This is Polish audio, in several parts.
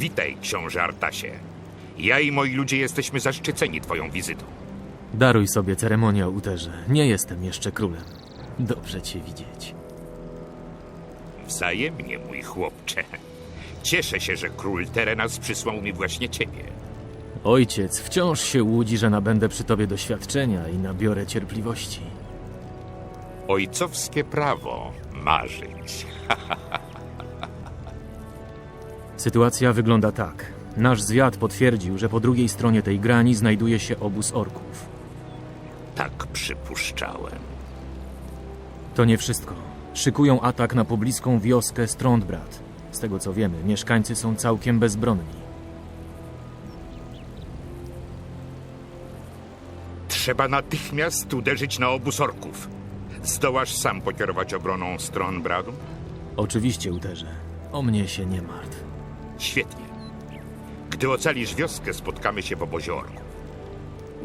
Witaj, książę Artasie. Ja i moi ludzie jesteśmy zaszczyceni twoją wizytą. Daruj sobie ceremonię Uterze. Nie jestem jeszcze królem. Dobrze cię widzieć. Wzajemnie, mój chłopcze. Cieszę się, że król Terenas przysłał mi właśnie ciebie. Ojciec wciąż się łudzi, że nabędę przy tobie doświadczenia i nabiorę cierpliwości. Ojcowskie prawo marzyć. Sytuacja wygląda tak. Nasz zwiad potwierdził, że po drugiej stronie tej grani znajduje się obóz orków. Tak przypuszczałem. To nie wszystko. Szykują atak na pobliską wioskę Strondbrat. Z tego co wiemy, mieszkańcy są całkiem bezbronni. Trzeba natychmiast uderzyć na obóz orków. Zdołasz sam pokierować obroną stron Bradu? Oczywiście, Uterze. O mnie się nie martw. Świetnie. Gdy ocalisz wioskę, spotkamy się w obozie.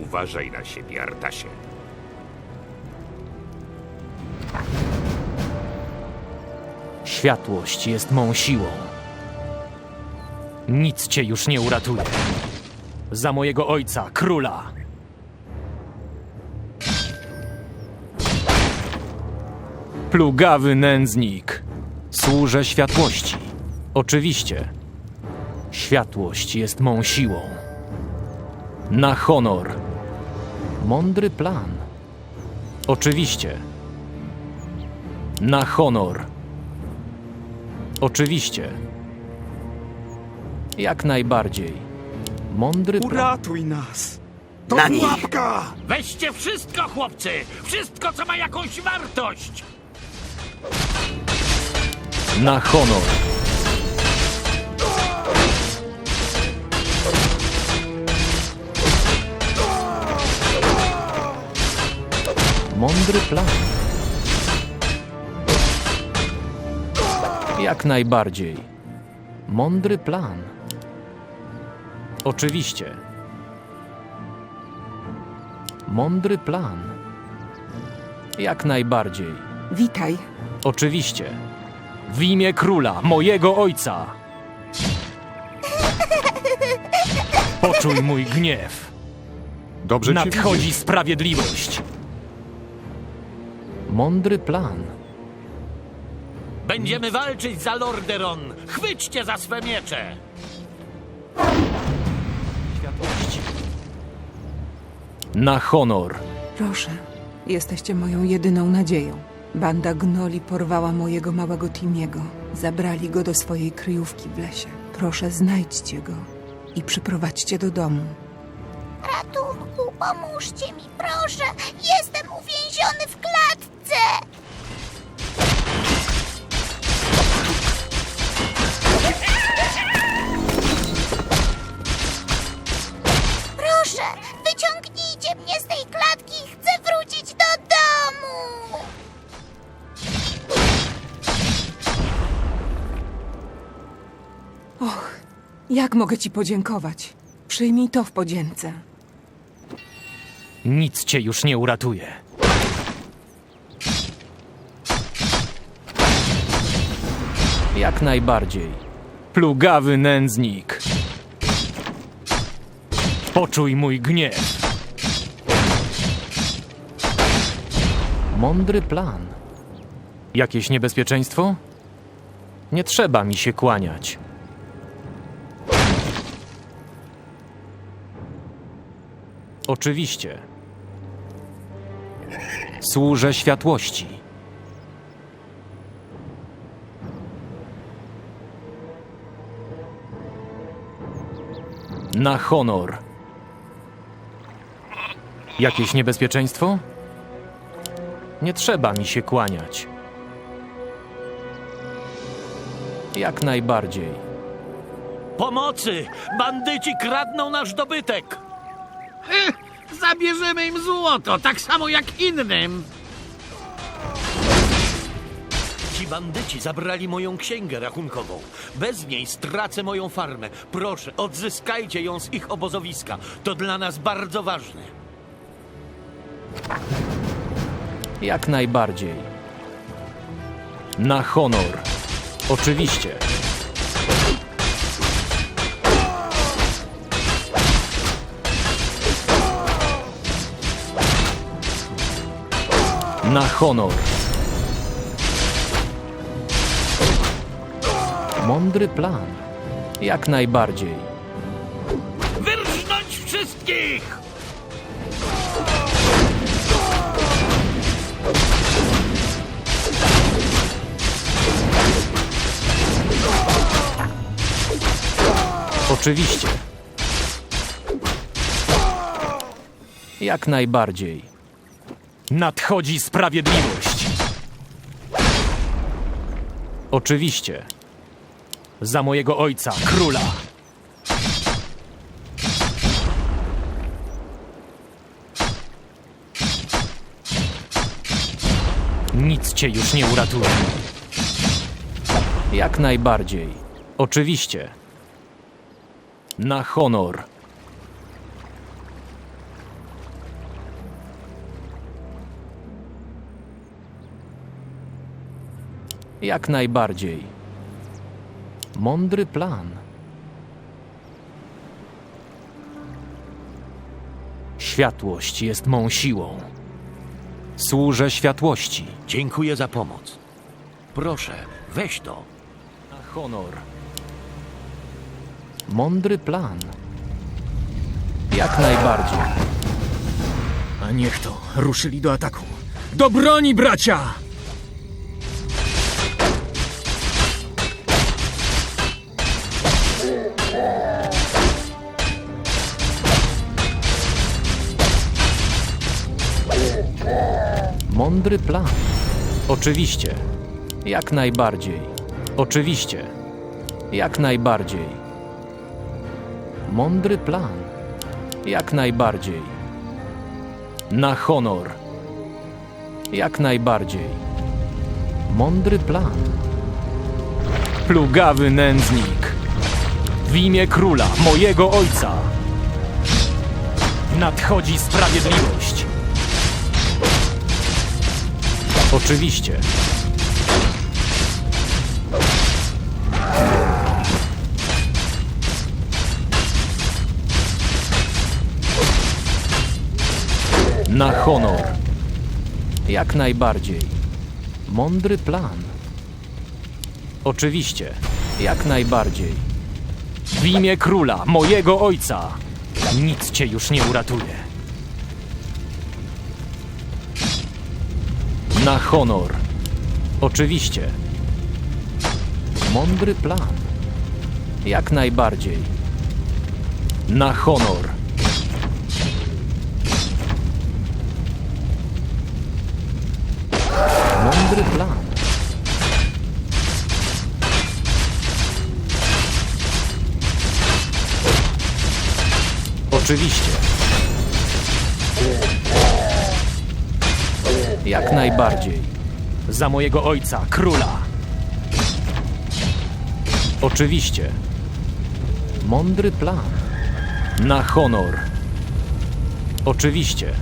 Uważaj na siebie, Artasie. Światłość jest mą siłą. Nic cię już nie uratuje. Za mojego ojca, króla. Plugawy nędznik. Służę światłości. Oczywiście. Światłość jest mą siłą. Na honor. Mądry plan. Oczywiście. Na honor. Oczywiście. Jak najbardziej. Mądry plan. Uratuj nas! To Na nich. pułapka! Weźcie wszystko, chłopcy! Wszystko, co ma jakąś wartość! Na honor. Mądry plan. Jak najbardziej. Mądry plan. Oczywiście. Mądry plan. Jak najbardziej. Witaj. Oczywiście. W imię króla, mojego ojca. Poczuj mój gniew. Dobrze cię Nadchodzi sprawiedliwość. Mądry plan. Będziemy walczyć za Lorderon! Chwyćcie za swe miecze! Światłości. Na honor. Proszę, jesteście moją jedyną nadzieją. Banda gnoli porwała mojego małego Timiego. Zabrali go do swojej kryjówki w lesie. Proszę, znajdźcie go i przyprowadźcie do domu. Ratunku, pomóżcie mi, proszę! Jestem uwięziony w klatce! Proszę, wyciągnijcie mnie z tej klatki! Chcę wrócić do domu! Och, jak mogę ci podziękować? Przyjmij to w podzięce. Nic cię już nie uratuje. Jak najbardziej. Plugawy nędznik. Poczuj mój gniew. Mądry plan. Jakieś niebezpieczeństwo? Nie trzeba mi się kłaniać. Oczywiście. Służę światłości. Na honor. Jakieś niebezpieczeństwo? Nie trzeba mi się kłaniać. Jak najbardziej. Pomocy! Bandyci kradną nasz dobytek! Zabierzemy im złoto, tak samo jak innym! Bandyci zabrali moją księgę rachunkową. Bez niej stracę moją farmę. Proszę, odzyskajcie ją z ich obozowiska. To dla nas bardzo ważne. Jak najbardziej. Na honor. Oczywiście. Na honor. Mądry plan. Jak najbardziej. Wyrżnąć wszystkich! Oczywiście. Jak najbardziej. Nadchodzi sprawiedliwość. Oczywiście. Za mojego ojca, króla. Nic cię już nie uratuje. Jak najbardziej. Oczywiście. Na honor. Jak najbardziej. Mądry plan. Światłość jest mą siłą. Służę światłości. Dziękuję za pomoc. Proszę, weź to. Na honor. Mądry plan. Jak najbardziej. A niech to, ruszyli do ataku. Do broni, bracia! Mądry plan. Oczywiście. Jak najbardziej. Oczywiście. Jak najbardziej. Mądry plan. Jak najbardziej. Na honor. Jak najbardziej. Mądry plan. Plugawy nędznik. W imię króla, mojego ojca. Nadchodzi sprawiedliwość. Oczywiście. Na honor. Jak najbardziej. Mądry plan. Oczywiście. Jak najbardziej. W imię króla, mojego ojca. Nic cię już nie uratuje. Na honor. Oczywiście. Mądry plan. Jak najbardziej. Na honor. Mądry plan. Oczywiście. Jak najbardziej. Za mojego ojca, króla. Oczywiście. Mądry plan. Na honor. Oczywiście.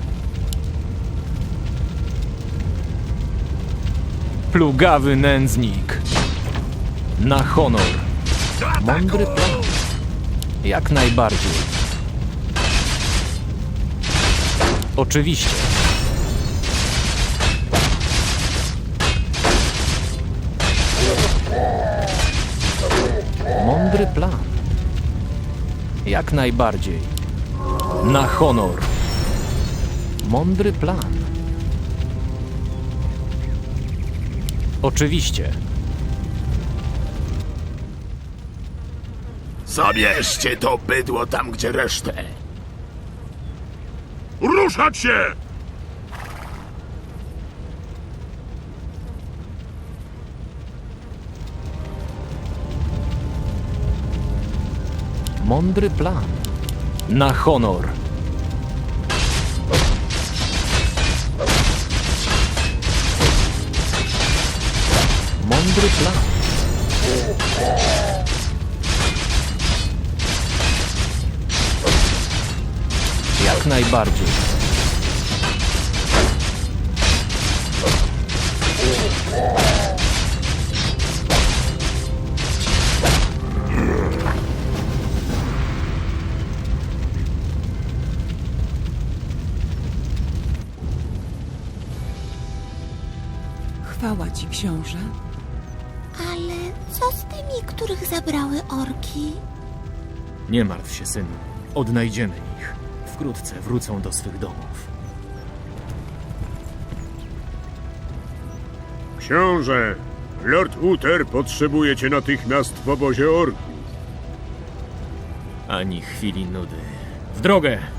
Plugawy nędznik. Na honor. Mądry plan. Jak najbardziej. Oczywiście. Mądry plan. Jak najbardziej. Na honor. Mądry plan. Oczywiście. Zabierzcie to bydło tam, gdzie resztę. Ruszać się! Mądry plan. Na honor. Mądry plan. Jak najbardziej. Chwała ci, książę. Ale co z tymi, których zabrały orki? Nie martw się, synu. Odnajdziemy ich. Wkrótce wrócą do swych domów. Książę, Lord Uther potrzebuje cię natychmiast w obozie orków. Ani chwili nudy. W drogę!